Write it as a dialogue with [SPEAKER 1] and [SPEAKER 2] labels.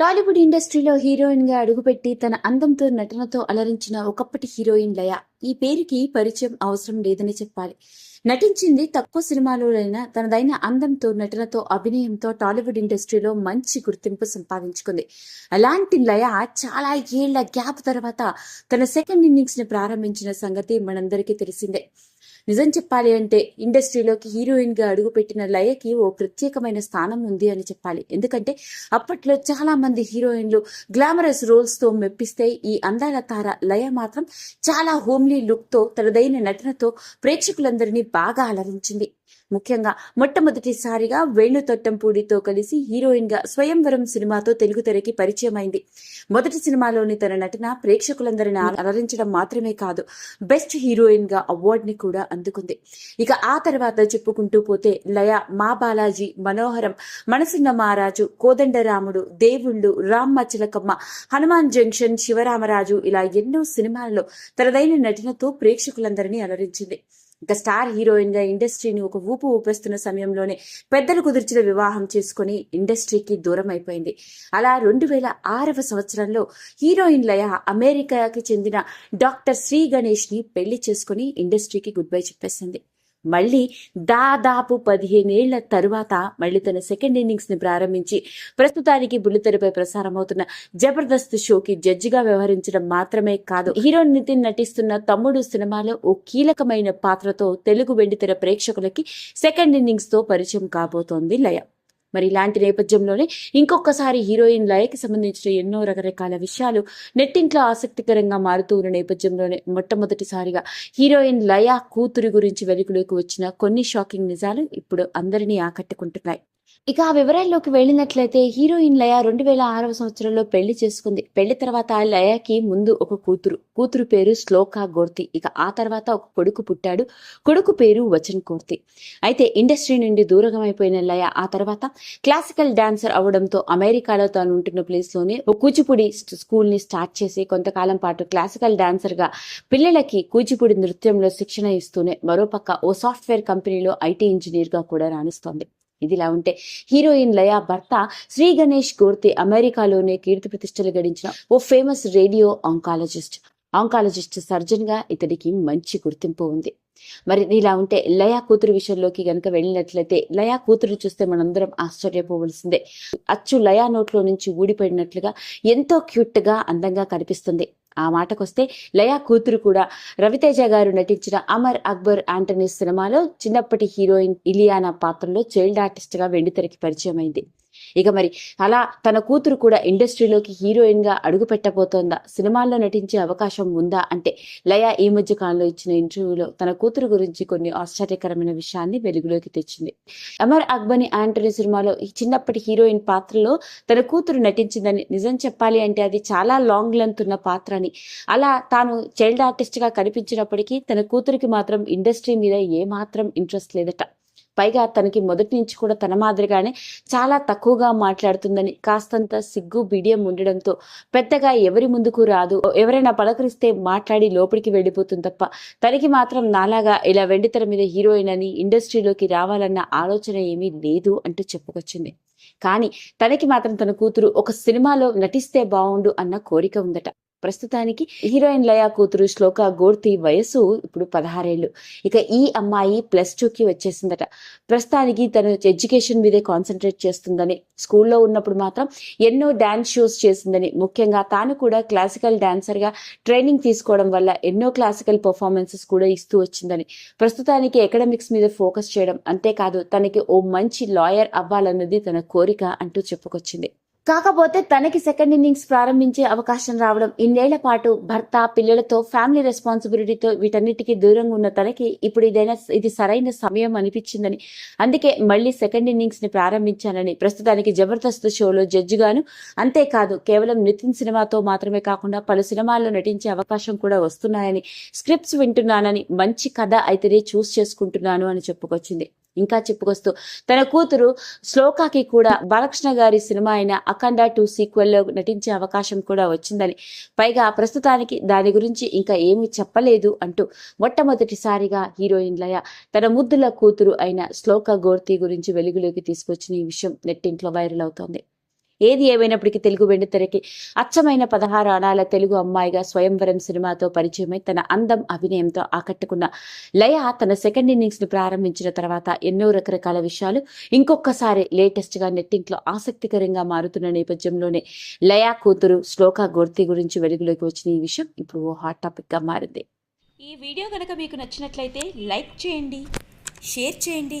[SPEAKER 1] టాలీవుడ్ ఇండస్ట్రీలో హీరోయిన్గా అడుగుపెట్టి తన అందంతో నటనతో అలరించిన ఒకప్పటి హీరోయిన్ లయ. ఈ పేరుకి పరిచయం అవసరం లేదని చెప్పాలి. నటించింది తక్కువ సినిమాలోనైనా తనదైన అందంతో నటనతో అభినయంతో టాలీవుడ్ ఇండస్ట్రీలో మంచి గుర్తింపు సంపాదించుకుంది. అలాంటి లయ చాలా ఏళ్ళ గ్యాప్ తర్వాత తన సెకండ్ ఇన్నింగ్స్ని ప్రారంభించిన సంగతి మనందరికీ తెలిసిందే. నిజం చెప్పాలి అంటే ఇండస్ట్రీలోకి హీరోయిన్గా అడుగుపెట్టిన లయకి ఓ ప్రత్యేకమైన స్థానం ఉంది అని చెప్పాలి. ఎందుకంటే అప్పట్లో చాలా మంది హీరోయిన్లు గ్లామరస్ రోల్స్తో మెప్పిస్తే ఈ అందాల తార లయ మాత్రం చాలా హోమ్లీ లుక్తో తనదైన నటనతో ప్రేక్షకులందరినీ బాగా అలరించింది. ముఖ్యంగా మొట్టమొదటిసారిగా వేణు తొట్టంపూడితో కలిసి హీరోయిన్గా స్వయంవరం సినిమాతో తెలుగు తెరకి పరిచయం అయింది మొదటి సినిమాలోని తన నటన ప్రేక్షకులందరిని అలరించడం మాత్రమే కాదు బెస్ట్ హీరోయిన్గా అవార్డ్ని కూడా అందుకుంది. ఇక ఆ తర్వాత చెప్పుకుంటూ పోతే లయ మా బాలాజీ మనోహరం మనసున్న మహారాజు కోదండరాముడు దేవుళ్ళు రామ్ మచ్చలకమ్మ హనుమాన్ జంక్షన్ శివరామరాజు ఇలా ఎన్నో సినిమాలలో తనదైన నటనతో ప్రేక్షకులందరినీ అలరించింది. ఇక స్టార్ హీరోయిన్గా ఇండస్ట్రీని ఒక ఊపు ఊపేస్తున్న సమయంలోనే పెద్దలు కుదిర్చిన వివాహం చేసుకుని ఇండస్ట్రీకి దూరం అయిపోయింది. అలా రెండు వేల ఆరవ సంవత్సరంలో హీరోయిన్ లయ అమెరికాకి చెందిన డాక్టర్ శ్రీ గణేష్ని పెళ్ళి చేసుకుని ఇండస్ట్రీకి గుడ్ బై చెప్పేసింది. మళ్ళీ దాదాపు పదిహేనేళ్ళ తరువాత మళ్ళీ తన సెకండ్ ఇన్నింగ్స్ని ప్రారంభించి ప్రస్తుతానికి బుల్లితెరపై ప్రసారమవుతున్న జబర్దస్త్ షోకి జడ్జిగా వ్యవహరించడం మాత్రమే కాదు. హీరో నితిన్ నటిస్తున్న తమ్ముడు సినిమాలో ఓ కీలకమైన పాత్రతో తెలుగు వెండితెర ప్రేక్షకులకి సెకండ్ ఇన్నింగ్స్తో పరిచయం కాబోతోంది లయ. మరి ఇలాంటి నేపథ్యంలోనే ఇంకొకసారి హీరోయిన్ లయకి సంబంధించిన ఎన్నో రకరకాల విషయాలు నెట్టింట్లో ఆసక్తికరంగా మారుతూ ఉన్న నేపథ్యంలోనే మొట్టమొదటిసారిగా హీరోయిన్ లయ కూతురు గురించి వెలుగులోకి వచ్చిన కొన్ని షాకింగ్ నిజాలు ఇప్పుడు అందరినీ ఆకట్టుకుంటున్నాయి. ఇక ఆ వివరాల్లోకి వెళ్ళినట్లయితే హీరోయిన్ లయ రెండు వేల ఆరవ సంవత్సరంలో పెళ్ళి చేసుకుంది. పెళ్ళి తర్వాత లయకి ముందు ఒక కూతురు. కూతురు పేరు శ్లోక గోర్తి. ఇక ఆ తర్వాత ఒక కొడుకు పుట్టాడు. కొడుకు పేరు వచన్ కోర్తి అయితే ఇండస్ట్రీ నుండి దూరంగా అయిపోయిన లయ ఆ తర్వాత క్లాసికల్ డాన్సర్ అవడంతో అమెరికాలో తాను ఉంటున్న ప్లేస్లోనే ఒక కూచిపూడి స్కూల్ని స్టార్ట్ చేసి కొంతకాలం పాటు క్లాసికల్ డాన్సర్గా పిల్లలకి కూచిపూడి నృత్యంలో శిక్షణ ఇస్తూనే మరోపక్క ఓ సాఫ్ట్వేర్ కంపెనీలో ఐటీ ఇంజనీర్గా కూడా రాణిస్తోంది. ఇదిలా ఉంటే హీరోయిన్ లయా భర్త శ్రీ గణేష్ గోర్తి అమెరికాలోనే కీర్తి ప్రతిష్టలు గడించిన ఓ ఫేమస్ రేడియో ఆంకాలజిస్ట్. ఆంకాలజిస్ట్ సర్జన్గా ఇతడికి మంచి గుర్తింపు ఉంది. మరి ఇలా ఉంటే లయా కూతురు విషయంలోకి గనక వెళ్ళినట్లయితే లయా కూతురు చూస్తే మనందరం ఆశ్చర్యపోవలసిందే. అచ్చు లయా నోట్లో నుంచి ఊడిపడినట్లుగా ఎంతో క్యూట్గా అందంగా కనిపిస్తుంది. ఆ మాటకొస్తే లయా కూతురు కూడా రవితేజ గారు నటించిన అమర్ అక్బర్ ఆంటనీ సినిమాలో చిన్నప్పటి హీరోయిన్ ఇలియానా పాత్రలో చైల్డ్ ఆర్టిస్ట్గా వెండితెరకి పరిచయం అయింది ఇక మరి అలా తన కూతురు కూడా ఇండస్ట్రీలోకి హీరోయిన్గా అడుగు పెట్టబోతోందా సినిమాల్లో నటించే అవకాశం ఉందా? అంటే లయ ఈ మధ్య కాలంలో ఇచ్చిన ఇంటర్వ్యూలో తన కూతురు గురించి కొన్ని ఆశ్చర్యకరమైన విషయాన్ని వెలుగులోకి తెచ్చింది. అమర్ అక్బని ఆంటనీ సినిమాలో ఈ చిన్నప్పటి హీరోయిన్ పాత్రలో తన కూతురు నటించిందని నిజం చెప్పాలి అంటే అది చాలా లాంగ్ లెంత్ ఉన్న పాత్ర అని అలా తాను చైల్డ్ ఆర్టిస్ట్గా కనిపించినప్పటికీ తన కూతురికి మాత్రం ఇండస్ట్రీ మీద ఏ మాత్రం ఇంట్రెస్ట్ లేదట. పైగా తనకి మొదటి నుంచి కూడా తన మాదిరిగానే చాలా తక్కువగా మాట్లాడుతుందని కాస్తంత సిగ్గు బిడియం ఉండడంతో పెద్దగా ఎవరి ముందుకు రాదు. ఎవరైనా పలకరిస్తే మాట్లాడి లోపలికి వెళ్ళిపోతుంది తప్ప తనకి మాత్రం నాలాగా ఇలా వెండితెర మీద హీరోయిన్ అని ఇండస్ట్రీలోకి రావాలన్న ఆలోచన ఏమీ లేదు అంటూ చెప్పుకొచ్చింది. కానీ తనకి మాత్రం తన కూతురు ఒక సినిమాలో నటిస్తే బాగుండు అన్న కోరిక ఉందట. ప్రస్తుతానికి హీరోయిన్ లయా కూతురు శ్లోక గోర్తి వయసు ఇప్పుడు పదహారేళ్ళు. ఇక ఈ అమ్మాయి ప్లస్ టూకి వచ్చేసిందట. ప్రస్తుతానికి తను ఎడ్యుకేషన్ మీదే కాన్సన్ట్రేట్ చేస్తుందని స్కూల్లో ఉన్నప్పుడు మాత్రం ఎన్నో డాన్స్ షోస్ చేసిందని ముఖ్యంగా తాను కూడా క్లాసికల్ డాన్సర్గా ట్రైనింగ్ తీసుకోవడం వల్ల ఎన్నో క్లాసికల్ పర్ఫార్మెన్సెస్ కూడా ఇస్తూ వచ్చిందని. ప్రస్తుతానికి ఎకడమిక్స్ మీద ఫోకస్ చేయడం అంతేకాదు తనకి ఓ మంచి లాయర్ అవ్వాలన్నది తన కోరిక అంటూ చెప్పుకొచ్చింది. కాకపోతే తనకి సెకండ్ ఇన్నింగ్స్ ప్రారంభించే అవకాశం రావడం ఇన్నేళ్ళ పాటు భర్త పిల్లలతో ఫ్యామిలీ రెస్పాన్సిబిలిటీతో వీటన్నిటికీ దూరంగా ఉన్న తనకి ఇప్పుడు ఇదైనా ఇది సరైన సమయం అనిపించిందని. అందుకే మళ్ళీ సెకండ్ ఇన్నింగ్స్ని ప్రారంభించానని ప్రస్తుతానికి జబర్దస్త్ షోలో జడ్జిగాను అంతేకాదు కేవలం నితిన్ సినిమాతో మాత్రమే కాకుండా పలు సినిమాల్లో నటించే అవకాశం కూడా వస్తున్నాయని స్క్రిప్ట్స్ వింటున్నానని మంచి కథ అయితేనే చూస్ చేసుకుంటున్నాను అని చెప్పుకొచ్చింది. ఇంకా చెప్పుకొస్తూ తన కూతురు శ్లోకాకి కూడా బాలకృష్ణ గారి సినిమా అయిన అఖండ టూ సీక్వెల్లో నటించే అవకాశం కూడా వచ్చిందని. పైగా ప్రస్తుతానికి దాని గురించి ఇంకా ఏమీ చెప్పలేదు అంటూ మొట్టమొదటిసారిగా హీరోయిన్ లయ తన ముద్దుల కూతురు అయిన శ్లోక గోర్తి గురించి వెలుగులోకి తీసుకొచ్చిన ఈ విషయం నెట్టింట్లో వైరల్ అవుతోంది. ఏది ఏమైనప్పటికీ తెలుగు వెండితెరకి అచ్చమైన పదహారు అణాల తెలుగు అమ్మాయిగా స్వయంవరం సినిమాతో పరిచయమై తన అందం అభినయంతో ఆకట్టుకున్న లయ తన సెకండ్ ఇన్నింగ్స్ని ప్రారంభించిన తర్వాత ఎన్నో రకరకాల విషయాలు ఇంకొకసారి లేటెస్ట్గా నెట్టింట్లో ఆసక్తికరంగా మారుతున్న నేపథ్యంలోనే లయ కూతురు శ్లోక గోర్తి గురించి వెలుగులోకి వచ్చిన ఈ విషయం ఇప్పుడు ఓ హాట్ టాపిక్గా మారింది.
[SPEAKER 2] ఈ వీడియో కనుక మీకు నచ్చినట్లయితే లైక్ చేయండి షేర్ చేయండి.